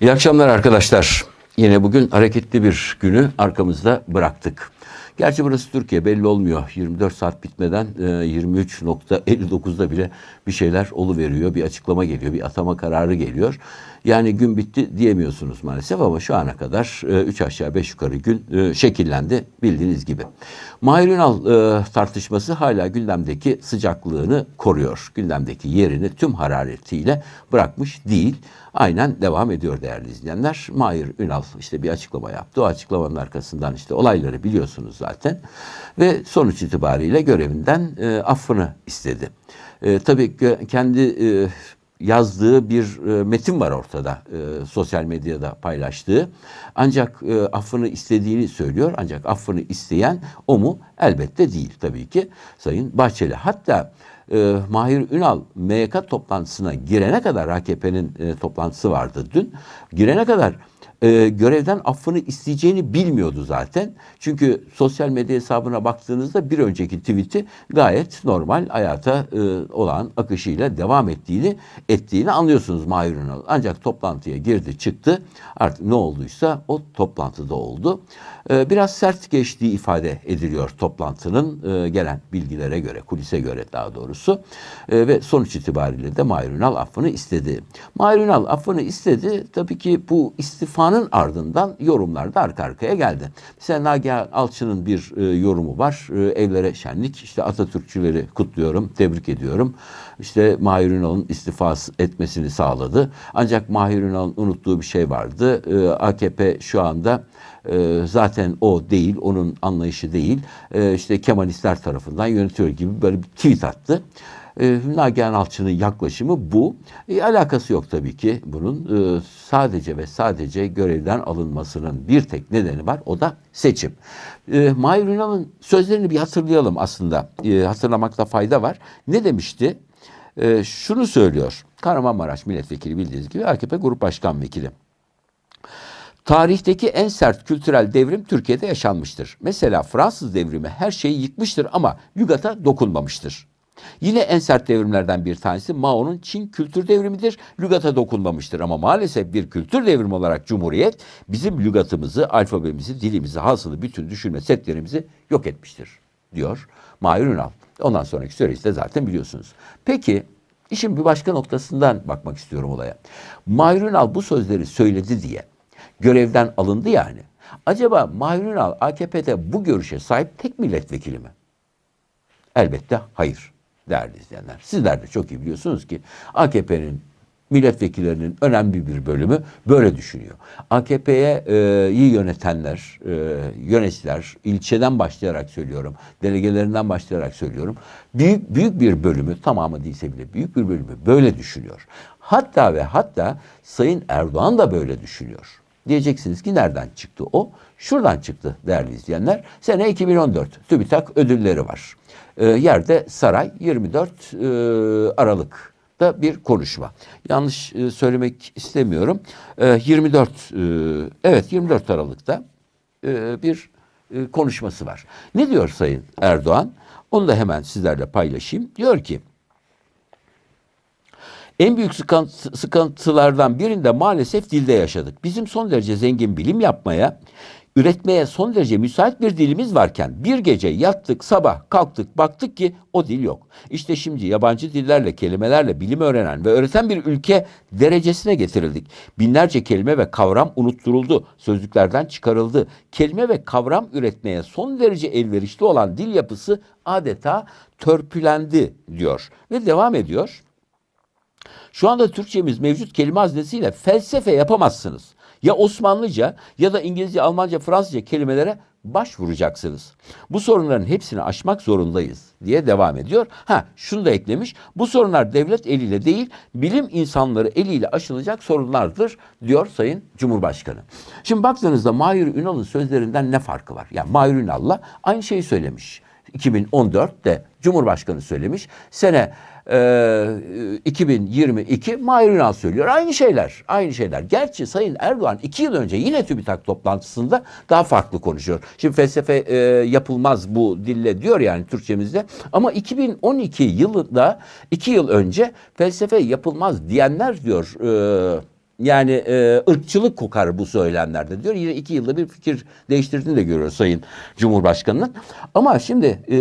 İyi akşamlar arkadaşlar. Yine bugün hareketli bir günü arkamızda bıraktık. Gerçi burası Türkiye belli olmuyor. 24 saat bitmeden e, 23.59'da bile bir şeyler oluveriyor. Bir açıklama geliyor, bir atama kararı geliyor. Yani gün bitti diyemiyorsunuz maalesef ama şu ana kadar 3 aşağı 5 yukarı gün e, şekillendi bildiğiniz gibi. Mahir Ünal e, tartışması hala gündemdeki sıcaklığını koruyor. Gündemdeki yerini tüm hararetiyle bırakmış değil. Aynen devam ediyor değerli izleyenler. Mahir Ünal işte bir açıklama yaptı. O açıklamanın arkasından işte olayları biliyorsunuz zaten. Ve sonuç itibariyle görevinden e, affını istedi. E, tabii kendi e, yazdığı bir e, metin var ortada e, sosyal medyada paylaştığı. Ancak e, affını istediğini söylüyor. Ancak affını isteyen o mu? Elbette değil tabii ki Sayın Bahçeli. Hatta e, Mahir Ünal MYK toplantısına girene kadar AKP'nin toplantısı vardı dün. Girene kadar e, görevden affını isteyeceğini bilmiyordu zaten. Çünkü sosyal medya hesabına baktığınızda bir önceki tweet'i gayet normal hayata e, olan akışıyla devam ettiğini ettiğini anlıyorsunuz Mahir Ünal. Ancak toplantıya girdi çıktı. Artık ne olduysa o toplantıda oldu. E, biraz sert geçtiği ifade ediliyor toplantının e, gelen bilgilere göre, kulise göre daha doğrusu. E, ve sonuç itibariyle de Mahir Ünal affını istedi. Mahir Ünal affını istedi. Tabii ki bu istifanın ardından yorumlar da arka arkaya geldi. Mesela Nagihan Alçı'nın bir e, yorumu var. Evlere şenlik. İşte Atatürkçüleri kutluyorum, tebrik ediyorum. İşte Mahir Ünal'ın istifası etmesini sağladı. Ancak Mahir Ünal'ın unuttuğu bir şey vardı. E, AKP şu anda e, zaten o değil, onun anlayışı değil. E, işte Kemalistler tarafından yönetiyor gibi böyle bir tweet attı. E, Nagihan Alçı'nın yaklaşımı bu. E, alakası yok tabii ki bunun. E, sadece ve sadece görevden alınmasının bir tek nedeni var. O da seçim. E, Mahir Ünal'ın sözlerini bir hatırlayalım aslında. E, hatırlamakta fayda var. Ne demişti? E, şunu söylüyor. Kahramanmaraş milletvekili bildiğiniz gibi AKP Grup Başkan Vekili. Tarihteki en sert kültürel devrim Türkiye'de yaşanmıştır. Mesela Fransız devrimi her şeyi yıkmıştır ama lügata dokunmamıştır. Yine en sert devrimlerden bir tanesi Mao'nun Çin kültür devrimidir. Lügata dokunmamıştır ama maalesef bir kültür devrimi olarak Cumhuriyet bizim lügatımızı, alfabemizi, dilimizi, hasılı bütün düşünme setlerimizi yok etmiştir diyor Mahir Ünal. Ondan sonraki süreçte zaten biliyorsunuz. Peki işin bir başka noktasından bakmak istiyorum olaya. Mahir Ünal bu sözleri söyledi diye görevden alındı yani. Acaba Mahir Ünal AKP'de bu görüşe sahip tek milletvekili mi? Elbette hayır değerli izleyenler. Sizler de çok iyi biliyorsunuz ki AKP'nin milletvekillerinin önemli bir bölümü böyle düşünüyor. AKP'ye e, iyi yönetenler, e, yöneticiler, ilçeden başlayarak söylüyorum, delegelerinden başlayarak söylüyorum. Büyük büyük bir bölümü, tamamı değilse bile büyük bir bölümü böyle düşünüyor. Hatta ve hatta Sayın Erdoğan da böyle düşünüyor. Diyeceksiniz ki nereden çıktı o? Şuradan çıktı değerli izleyenler. Sene 2014 TÜBİTAK ödülleri var. E, yerde saray 24 e, Aralık'ta bir konuşma. Yanlış e, söylemek istemiyorum. E, 24 e, evet 24 Aralık'ta e, bir e, konuşması var. Ne diyor Sayın Erdoğan? Onu da hemen sizlerle paylaşayım. Diyor ki en büyük sıkıntı, sıkıntılardan birinde maalesef dilde yaşadık. Bizim son derece zengin bilim yapmaya, üretmeye son derece müsait bir dilimiz varken bir gece yattık, sabah kalktık, baktık ki o dil yok. İşte şimdi yabancı dillerle, kelimelerle bilim öğrenen ve öğreten bir ülke derecesine getirildik. Binlerce kelime ve kavram unutturuldu, sözlüklerden çıkarıldı. Kelime ve kavram üretmeye son derece elverişli olan dil yapısı adeta törpülendi diyor. Ve devam ediyor. Şu anda Türkçemiz mevcut kelime hazinesiyle felsefe yapamazsınız. Ya Osmanlıca ya da İngilizce, Almanca, Fransızca kelimelere başvuracaksınız. Bu sorunların hepsini aşmak zorundayız diye devam ediyor. Ha şunu da eklemiş. Bu sorunlar devlet eliyle değil, bilim insanları eliyle aşılacak sorunlardır diyor Sayın Cumhurbaşkanı. Şimdi baktığınızda Mahir Ünal'ın sözlerinden ne farkı var? Yani Mahir Ünal'la aynı şeyi söylemiş. 2014'te Cumhurbaşkanı söylemiş. Sene e, 2022 Mahir Ünal söylüyor. Aynı şeyler, aynı şeyler. Gerçi Sayın Erdoğan iki yıl önce yine TÜBİTAK toplantısında daha farklı konuşuyor. Şimdi felsefe e, yapılmaz bu dille diyor yani Türkçemizde. Ama 2012 yılında iki yıl önce felsefe yapılmaz diyenler diyor... E, Yani e, ırkçılık kokar bu söylemlerde diyor. Yine iki yılda bir fikir değiştirdiğini de görüyoruz Sayın Cumhurbaşkanı'nın. Ama şimdi e,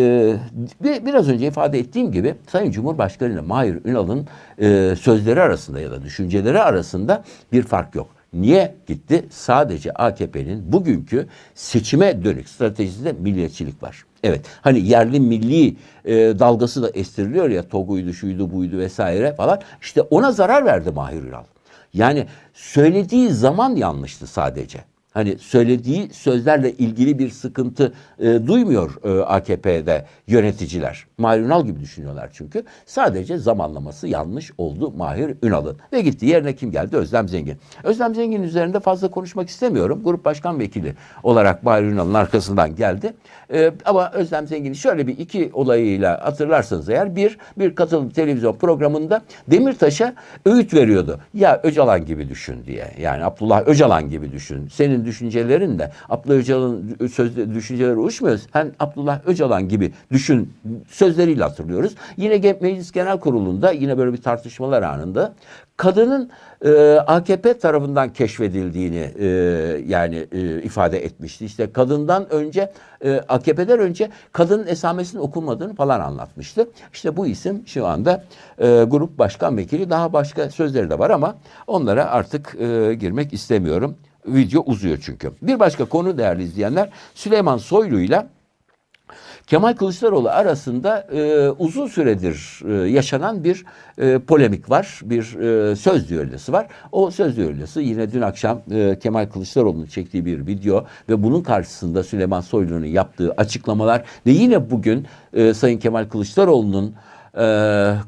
bir, biraz önce ifade ettiğim gibi Sayın Cumhurbaşkanı ile Mahir Ünal'ın e, sözleri arasında ya da düşünceleri arasında bir fark yok. Niye gitti? Sadece AKP'nin bugünkü seçime dönük stratejisinde milliyetçilik var. Evet hani yerli milli e, dalgası da estiriliyor ya TOG'uydu şuydu buydu vesaire falan. İşte ona zarar verdi Mahir Ünal. Yani söylediği zaman yanlıştı sadece. Hani söylediği sözlerle ilgili bir sıkıntı e, duymuyor e, AKP'de yöneticiler. Mahir Ünal gibi düşünüyorlar çünkü. Sadece zamanlaması yanlış oldu Mahir Ünal'ın. Ve gitti yerine kim geldi? Özlem Zengin. Özlem Zengin üzerinde fazla konuşmak istemiyorum. Grup başkan vekili olarak Mahir Ünal'ın arkasından geldi. E, ama Özlem Zengin'in şöyle bir iki olayıyla hatırlarsanız eğer bir, bir katılım televizyon programında Demirtaş'a öğüt veriyordu. Ya Öcalan gibi düşün diye. Yani Abdullah Öcalan gibi düşün. Senin düşüncelerin de Abdullah Öcalan'ın söz, düşünceleri uçmuyor. Sen Abdullah Öcalan gibi düşün sözleriyle hatırlıyoruz. Yine Meclis Genel Kurulu'nda yine böyle bir tartışmalar anında kadının e, AKP tarafından keşfedildiğini e, yani e, ifade etmişti. İşte kadından önce e, AKP'den önce kadının esamesinin okunmadığını falan anlatmıştı. İşte bu isim şu anda e, grup başkan vekili daha başka sözleri de var ama onlara artık e, girmek istemiyorum. Video uzuyor çünkü. Bir başka konu değerli izleyenler Süleyman Soylu ile Kemal Kılıçdaroğlu arasında e, uzun süredir e, yaşanan bir e, polemik var. Bir e, söz düellosu var. O söz düellosu yine dün akşam e, Kemal Kılıçdaroğlu'nun çektiği bir video ve bunun karşısında Süleyman Soylu'nun yaptığı açıklamalar ve yine bugün e, Sayın Kemal Kılıçdaroğlu'nun e,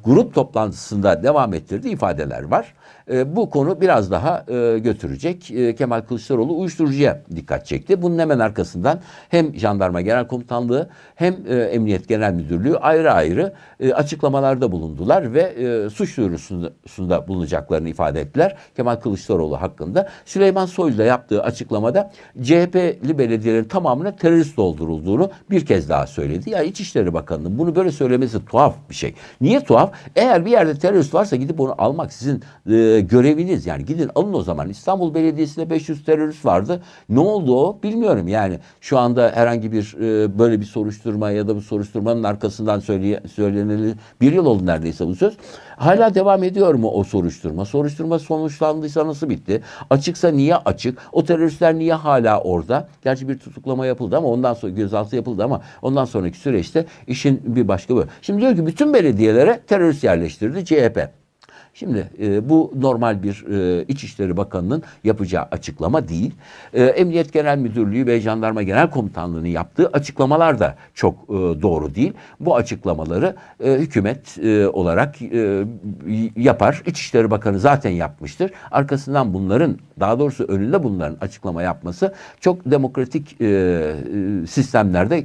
grup toplantısında devam ettirdiği ifadeler var. E, bu konu biraz daha e, götürecek. E, Kemal Kılıçdaroğlu uyuşturucuya dikkat çekti. Bunun hemen arkasından hem Jandarma Genel Komutanlığı hem e, Emniyet Genel Müdürlüğü ayrı ayrı e, açıklamalarda bulundular ve e, suç duyurusunda bulunacaklarını ifade ettiler. Kemal Kılıçdaroğlu hakkında. Süleyman Soylu da yaptığı açıklamada CHP'li belediyelerin tamamına terörist doldurulduğunu bir kez daha söyledi. Ya İçişleri Bakanı'nın bunu böyle söylemesi tuhaf bir şey. Niye tuhaf? Eğer bir yerde terörist varsa gidip onu almak sizin e, göreviniz. Yani gidin alın o zaman. İstanbul Belediyesi'nde 500 terörist vardı. Ne oldu o? Bilmiyorum. Yani şu anda herhangi bir e, böyle bir soruşturma ya da bu soruşturmanın arkasından söyleye, söyleneli bir yıl oldu neredeyse bu söz. Hala devam ediyor mu o soruşturma? Soruşturma sonuçlandıysa nasıl bitti? Açıksa niye açık? O teröristler niye hala orada? Gerçi bir tutuklama yapıldı ama ondan sonra gözaltı yapıldı ama ondan sonraki süreçte işin bir başka bu. Şimdi diyor ki bütün belediyelere terörist yerleştirdi CHP. Şimdi e, bu normal bir e, İçişleri Bakanı'nın yapacağı açıklama değil. E, Emniyet Genel Müdürlüğü ve Jandarma Genel Komutanlığı'nın yaptığı açıklamalar da çok e, doğru değil. Bu açıklamaları e, hükümet e, olarak e, yapar. İçişleri Bakanı zaten yapmıştır. Arkasından bunların daha doğrusu önünde bunların açıklama yapması çok demokratik e, e sistemlerde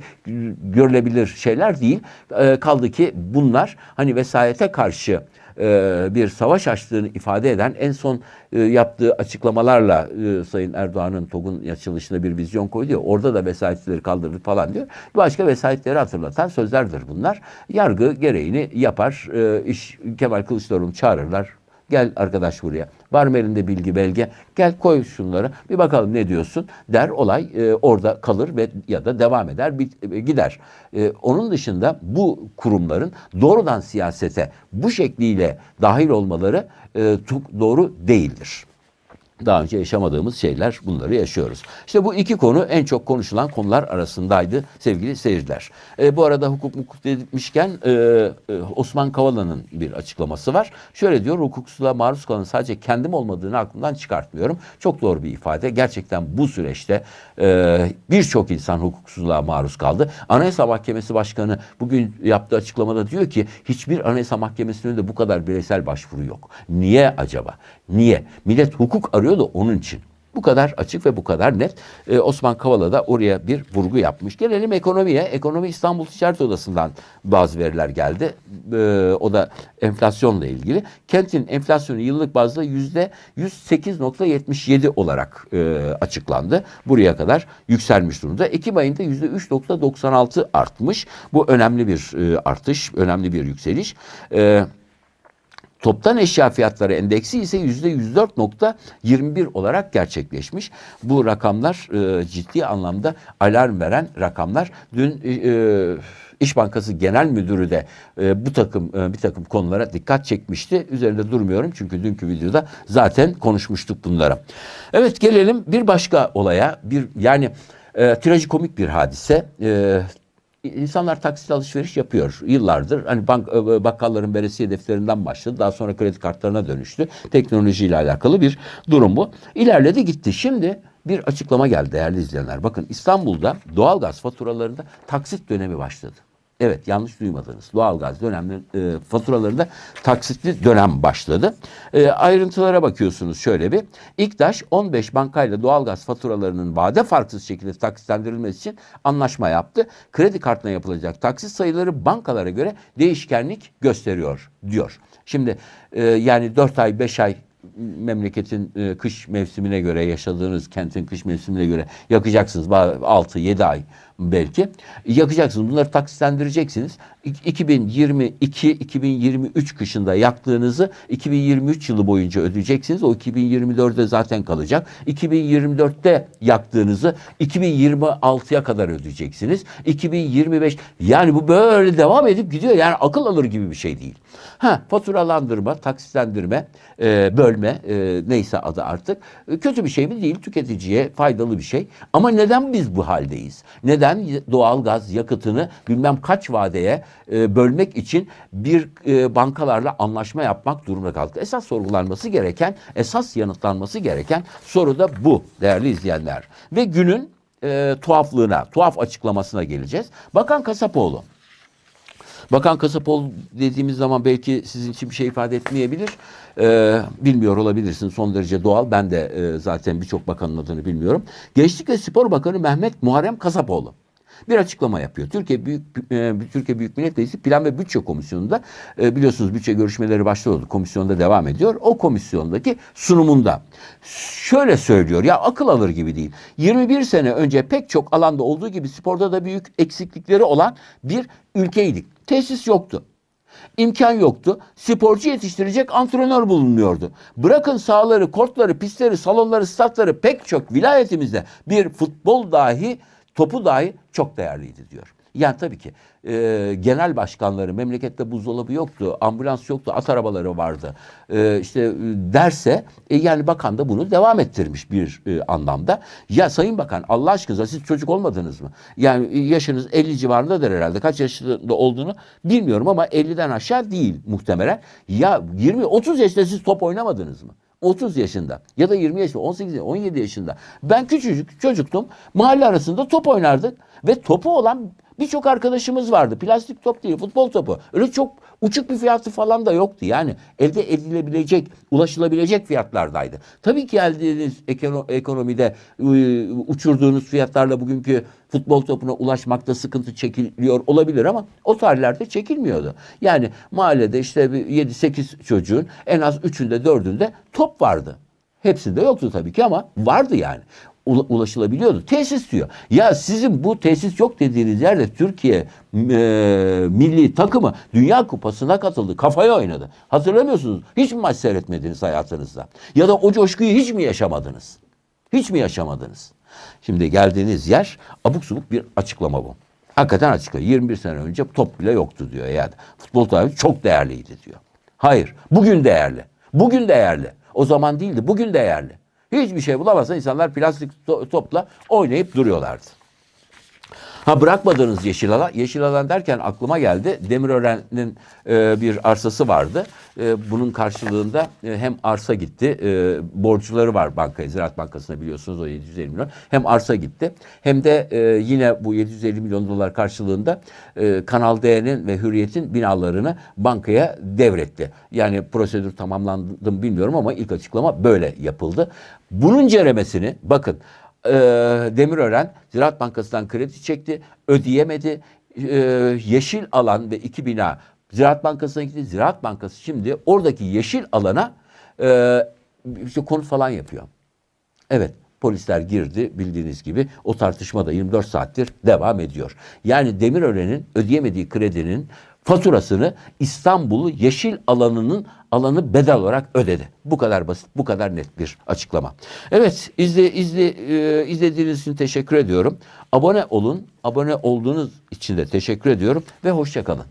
görülebilir şeyler değil. E, kaldı ki bunlar hani vesayete karşı e, bir savaş açtığını ifade eden en son e, yaptığı açıklamalarla e, Sayın Erdoğan'ın TOG'un açılışında bir vizyon koydu ya orada da vesayetleri kaldırdı falan diyor. Başka vesayetleri hatırlatan sözlerdir bunlar. Yargı gereğini yapar. iş Kemal Kılıçdaroğlu çağırırlar. Gel arkadaş buraya. Var mı elinde bilgi belge? Gel koy şunları. Bir bakalım ne diyorsun der. Olay e, orada kalır ve ya da devam eder bit, e, gider. E, onun dışında bu kurumların doğrudan siyasete bu şekliyle dahil olmaları e, çok doğru değildir daha önce yaşamadığımız şeyler bunları yaşıyoruz. İşte bu iki konu en çok konuşulan konular arasındaydı sevgili seyirciler. E, bu arada hukuk hukuk demişken e, e, Osman Kavala'nın bir açıklaması var. Şöyle diyor hukuksuzluğa maruz kalan sadece kendim olmadığını aklımdan çıkartmıyorum. Çok doğru bir ifade. Gerçekten bu süreçte e, birçok insan hukuksuzluğa maruz kaldı. Anayasa Mahkemesi Başkanı bugün yaptığı açıklamada diyor ki hiçbir Anayasa Mahkemesi'nin de bu kadar bireysel başvuru yok. Niye acaba? Niye? Millet hukuk arıyor da onun için. Bu kadar açık ve bu kadar net. Ee, Osman Kavala da oraya bir vurgu yapmış. Gelelim ekonomiye. Ekonomi İstanbul Ticaret Odası'ndan bazı veriler geldi. Ee, o da enflasyonla ilgili. Kentin enflasyonu yıllık bazda yüzde 108.77 olarak e, açıklandı. Buraya kadar yükselmiş durumda. Ekim ayında yüzde 3.96 artmış. Bu önemli bir e, artış, önemli bir yükseliş. Evet. Toptan eşya fiyatları endeksi ise %104.21 olarak gerçekleşmiş. Bu rakamlar e, ciddi anlamda alarm veren rakamlar. Dün e, İş Bankası Genel Müdürü de e, bu takım e, bir takım konulara dikkat çekmişti. Üzerinde durmuyorum çünkü dünkü videoda zaten konuşmuştuk bunlara. Evet gelelim bir başka olaya. Bir yani e, trajikomik bir hadise. E, İnsanlar taksit alışveriş yapıyor yıllardır. Hani bank e, bakkalların veresiye defterinden başladı. Daha sonra kredi kartlarına dönüştü. Teknolojiyle alakalı bir durum bu. İlerledi gitti. Şimdi bir açıklama geldi değerli izleyenler. Bakın İstanbul'da doğalgaz faturalarında taksit dönemi başladı. Evet yanlış duymadınız. Doğalgaz dönemli e, faturalarında taksitli dönem başladı. E, ayrıntılara bakıyorsunuz şöyle bir. İktaş 15 bankayla doğalgaz faturalarının vade farksız şekilde taksitlendirilmesi için anlaşma yaptı. Kredi kartına yapılacak taksit sayıları bankalara göre değişkenlik gösteriyor diyor. Şimdi e, yani 4 ay 5 ay memleketin e, kış mevsimine göre yaşadığınız kentin kış mevsimine göre yakacaksınız 6-7 ay belki. Yakacaksınız bunları taksitlendireceksiniz. 2022-2023 kışında yaktığınızı 2023 yılı boyunca ödeyeceksiniz. O 2024'de zaten kalacak. 2024'te yaktığınızı 2026'ya kadar ödeyeceksiniz. 2025 yani bu böyle devam edip gidiyor. Yani akıl alır gibi bir şey değil. Ha faturalandırma taksitlendirme e, bölme e, neyse adı artık. E, kötü bir şey mi? Değil. Tüketiciye faydalı bir şey. Ama neden biz bu haldeyiz? Neden doğal gaz yakıtını bilmem kaç vadeye e, bölmek için bir e, bankalarla anlaşma yapmak durumunda kaldık. Esas sorgulanması gereken, esas yanıtlanması gereken soru da bu değerli izleyenler. Ve günün e, tuhaflığına, tuhaf açıklamasına geleceğiz. Bakan Kasapoğlu Bakan Kasapoğlu dediğimiz zaman belki sizin için bir şey ifade etmeyebilir. Ee, bilmiyor olabilirsin son derece doğal. Ben de e, zaten birçok bakanın adını bilmiyorum. Gençlik ve Spor Bakanı Mehmet Muharrem Kasapoğlu bir açıklama yapıyor. Türkiye Büyük e, Türkiye Büyük Millet Meclisi Plan ve Bütçe Komisyonu'nda e, biliyorsunuz bütçe görüşmeleri başlıyordu. Komisyonda devam ediyor. O komisyondaki sunumunda şöyle söylüyor. Ya akıl alır gibi değil. 21 sene önce pek çok alanda olduğu gibi sporda da büyük eksiklikleri olan bir ülkeydik. Tesis yoktu. İmkan yoktu. Sporcu yetiştirecek antrenör bulunmuyordu. Bırakın sahaları, kortları, pistleri, salonları, statları pek çok vilayetimizde bir futbol dahi topu dahi çok değerliydi diyor. Yani tabii ki e, genel başkanları memlekette buzdolabı yoktu, ambulans yoktu, at arabaları vardı. E, işte e, derse e, yani bakan da bunu devam ettirmiş bir e, anlamda. Ya Sayın Bakan Allah aşkına siz çocuk olmadınız mı? Yani e, yaşınız 50 civarındadır herhalde. Kaç yaşında olduğunu bilmiyorum ama 50'den aşağı değil muhtemelen. Ya 20-30 yaşında siz top oynamadınız mı? 30 yaşında ya da 20 yaşında, 18 yaşında, 17 yaşında. Ben küçücük çocuktum. Mahalle arasında top oynardık ve topu olan birçok arkadaşımız vardı. Plastik top değil, futbol topu. Öyle çok uçuk bir fiyatı falan da yoktu. Yani elde edilebilecek, ulaşılabilecek fiyatlardaydı. Tabii ki geldiğiniz ekonomide uçurduğunuz fiyatlarla bugünkü futbol topuna ulaşmakta sıkıntı çekiliyor olabilir ama o tarihlerde çekilmiyordu. Yani mahallede işte 7-8 çocuğun en az 3'ünde 4'ünde top vardı. Hepsinde yoktu tabii ki ama vardı yani ulaşılabiliyordu. Tesis diyor. Ya sizin bu tesis yok dediğiniz yerde Türkiye e, milli takımı Dünya Kupası'na katıldı. Kafaya oynadı. Hatırlamıyorsunuz. Hiç mi maç seyretmediniz hayatınızda? Ya da o coşkuyu hiç mi yaşamadınız? Hiç mi yaşamadınız? Şimdi geldiğiniz yer abuk subuk bir açıklama bu. Hakikaten açıklıyor. 21 sene önce top bile yoktu diyor yani. Futbol tarihi çok değerliydi diyor. Hayır. Bugün değerli. Bugün değerli. O zaman değildi. Bugün değerli. Hiçbir şey bulamazsa insanlar plastik topla oynayıp duruyorlardı. Ha bırakmadığınız yeşil alan, yeşil alan derken aklıma geldi. Demirören'in e, bir arsası vardı. E, bunun karşılığında e, hem arsa gitti, e, borçları var bankaya, Ziraat Bankası'na biliyorsunuz o 750 milyon. Hem arsa gitti, hem de e, yine bu 750 milyon dolar karşılığında e, Kanal D'nin ve Hürriyet'in binalarını bankaya devretti. Yani prosedür tamamlandı mı bilmiyorum ama ilk açıklama böyle yapıldı. Bunun ceremesini bakın e, Demirören Ziraat Bankası'ndan kredi çekti, ödeyemedi. E, yeşil alan ve iki bina Ziraat Bankası'na gitti. Ziraat Bankası şimdi oradaki yeşil alana e, işte konut falan yapıyor. Evet polisler girdi bildiğiniz gibi o tartışma da 24 saattir devam ediyor. Yani Demirören'in ödeyemediği kredinin faturasını İstanbul'u yeşil alanının alanı bedel olarak ödedi. Bu kadar basit, bu kadar net bir açıklama. Evet, izle, izle, e, izlediğiniz için teşekkür ediyorum. Abone olun. Abone olduğunuz için de teşekkür ediyorum ve hoşçakalın.